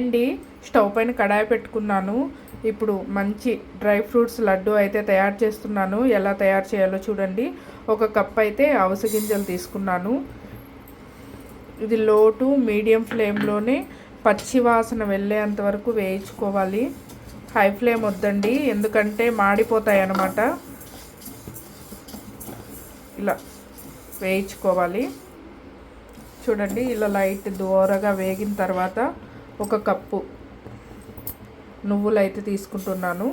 అండి స్టవ్ పైన కడాయి పెట్టుకున్నాను. ఇప్పుడు మంచి డ్రై ఫ్రూట్స్ లడ్డు అయితే తయారు చేస్తున్నాను. ఎలా తయారు చేయాలో చూడండి. ఒక కప్ అయితే అవిసె గింజలు తీసుకున్నాను. ఇది లో టు మీడియం ఫ్లేమ్లోనే పచ్చి వాసన వెళ్ళేంత వరకు వేయించుకోవాలి. హై ఫ్లేమ్ వద్దండి ఎందుకంటే మాడిపోతాయి అన్నమాట. ఇలా వేయించుకోవాలి. చూడండి ఇలా లైట్ దూరగా వేగిన తర్వాత ఒక కప్పు నువ్వులు అయితే తీసుకుంటున్నాను.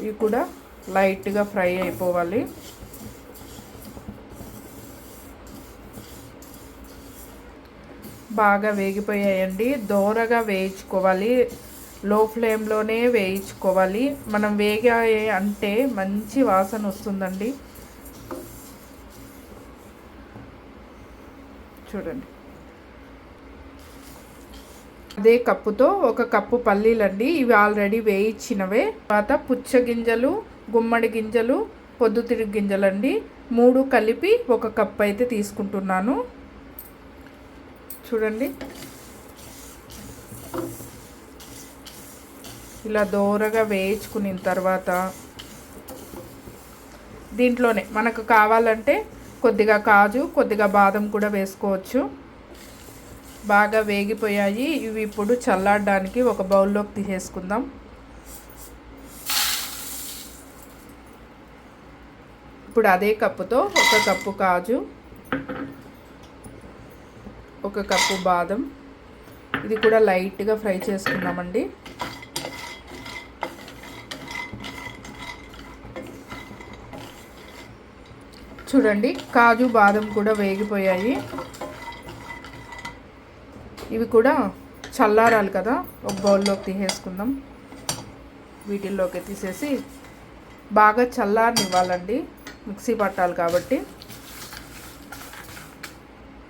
ఇవి కూడా లైట్గా ఫ్రై అయిపోవాలి. బాగా వేగిపోయాయండి. దోరగా వేయించుకోవాలి. లో ఫ్లేమ్లోనే వేయించుకోవాలి. మనం వేగాయి అంటే మంచి వాసన వస్తుందండి. చూడండి. అదే కప్పుతో ఒక కప్పు పల్లీలండి. ఇవి ఆల్రెడీ వేయించినవే. తర్వాత పుచ్చ గింజలు గుమ్మడి గింజలు పొద్దుతిరుగు గింజలండి. మూడు కలిపి ఒక కప్ అయితే తీసుకుంటున్నాను. చూడండి. ఇలా దోరగా వేయించుకున్న తర్వాత దీంట్లోనే మనకు కావాలంటే కొద్దిగా కాజు కొద్దిగా బాదం కూడా వేసుకోవచ్చు. బాగా వేగిపోయాయి. ఇవి ఇప్పుడు చల్లాడడానికి ఒక బౌల్లోకి తీసేసుకుందాం. ఇప్పుడు అదే కప్పుతో ఒక కప్పు కాజు ఒక కప్పు బాదం. ఇది కూడా లైట్గా ఫ్రై చేసుకుందామండి. చూడండి కాజు బాదం కూడా వేగిపోయాయి. ఇవి కూడా చల్లారాలి కదా. ఒక బౌల్లోకి తీసేసుకుందాం. వీటిల్లోకి తీసేసి బాగా చల్లారనివ్వాలండి. మిక్సీ పట్టాలి కాబట్టి.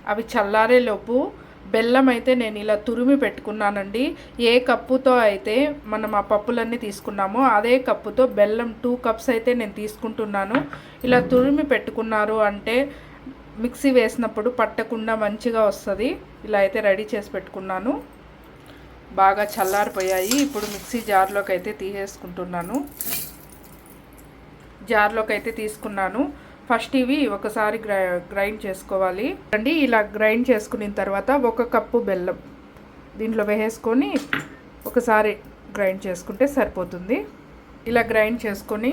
అవి చల్లారేలోపు బెల్లం అయితే నేను ఇలా తురిమి పెట్టుకున్నానండి. ఏ కప్పుతో అయితే మనం ఆ పప్పులన్నీ తీసుకున్నామో అదే కప్పుతో బెల్లం టూ కప్స్ అయితే నేను తీసుకుంటున్నాను. ఇలా తురిమి పెట్టుకున్నారు అంటే మిక్సీ వేసినప్పుడు పట్టకుండా మంచిగా వస్తుంది. ఇలా అయితే రెడీ చేసి పెట్టుకున్నాను. బాగా చల్లారిపోయాయి. ఇప్పుడు మిక్సీ జార్లోకి అయితే తీసేసుకుంటున్నాను. జార్లోకి అయితే తీసుకున్నాను. ఫస్ట్ ఇవి ఒకసారి గ్రై గ్రైండ్ చేసుకోవాలి. అండి ఇలా గ్రైండ్ చేసుకున్న తర్వాత ఒక కప్పు బెల్లం దీంట్లో వేసేసుకొని ఒకసారి గ్రైండ్ చేసుకుంటే సరిపోతుంది. ఇలా గ్రైండ్ చేసుకొని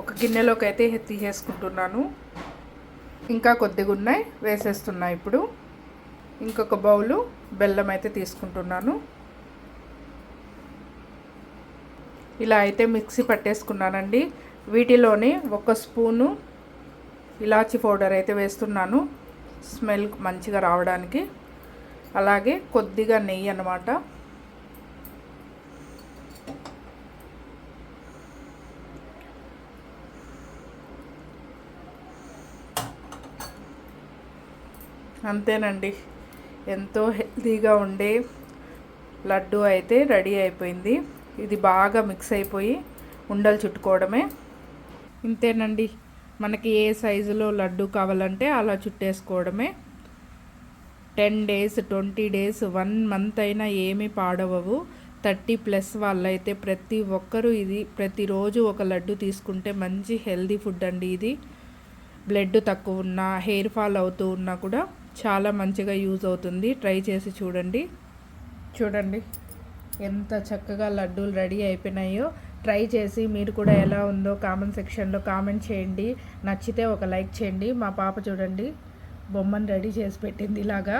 ఒక గిన్నెలోకి అయితే తీసేసుకుంటున్నాను. ఇంకా కొద్దిగా ఉన్నాయి వేసేస్తున్నాయి ఇప్పుడు. ఇంకొక బౌలు బెల్లం అయితే తీసుకుంటున్నాను. ఇలా అయితే మిక్సీ పట్టేసుకున్నానండి. వీటిలోనే ఒక స్పూను ఇలాచి పౌడర్ అయితే వేస్తున్నాను స్మెల్ మంచిగా రావడానికి. అలాగే కొద్దిగా నెయ్యి అన్నమాట. అంతేనండి. ఎంతో హెల్తీగా ఉండే లడ్డు అయితే రెడీ అయిపోయింది. ఇది బాగా మిక్స్ అయిపోయి ఉండలు చుట్టుకోవడమే. ఇంతేనండి. మనకి ఏ సైజులో లడ్డు కావాలంటే అలా చుట్టేసుకోవడమే. Ten days twenty days one month అయినా ఏమీ పాడవవు. థర్టీ ప్లస్ వాళ్ళైతే ప్రతి ఒక్కరూ ఇది ప్రతిరోజు ఒక లడ్డు తీసుకుంటే మంచి హెల్దీ ఫుడ్ అండి ఇది. బ్లడ్ తక్కువ ఉన్నా హెయిర్ ఫాల్ అవుతూ ఉన్నా కూడా చాలా మంచిగా యూజ్ అవుతుంది. ట్రై చేసి చూడండి. చూడండి. ఎంత చక్కగా లడ్డూలు రెడీ అయిపోయినాయో. ట్రై చేసి మీరు కూడా ఎలా ఉందో కామెంట్ సెక్షన్లో కామెంట్ చేయండి. నచ్చితే ఒక లైక్ చేయండి. మా పాప చూడండి. బొమ్మను రెడీ చేసి పెట్టింది ఇలాగా.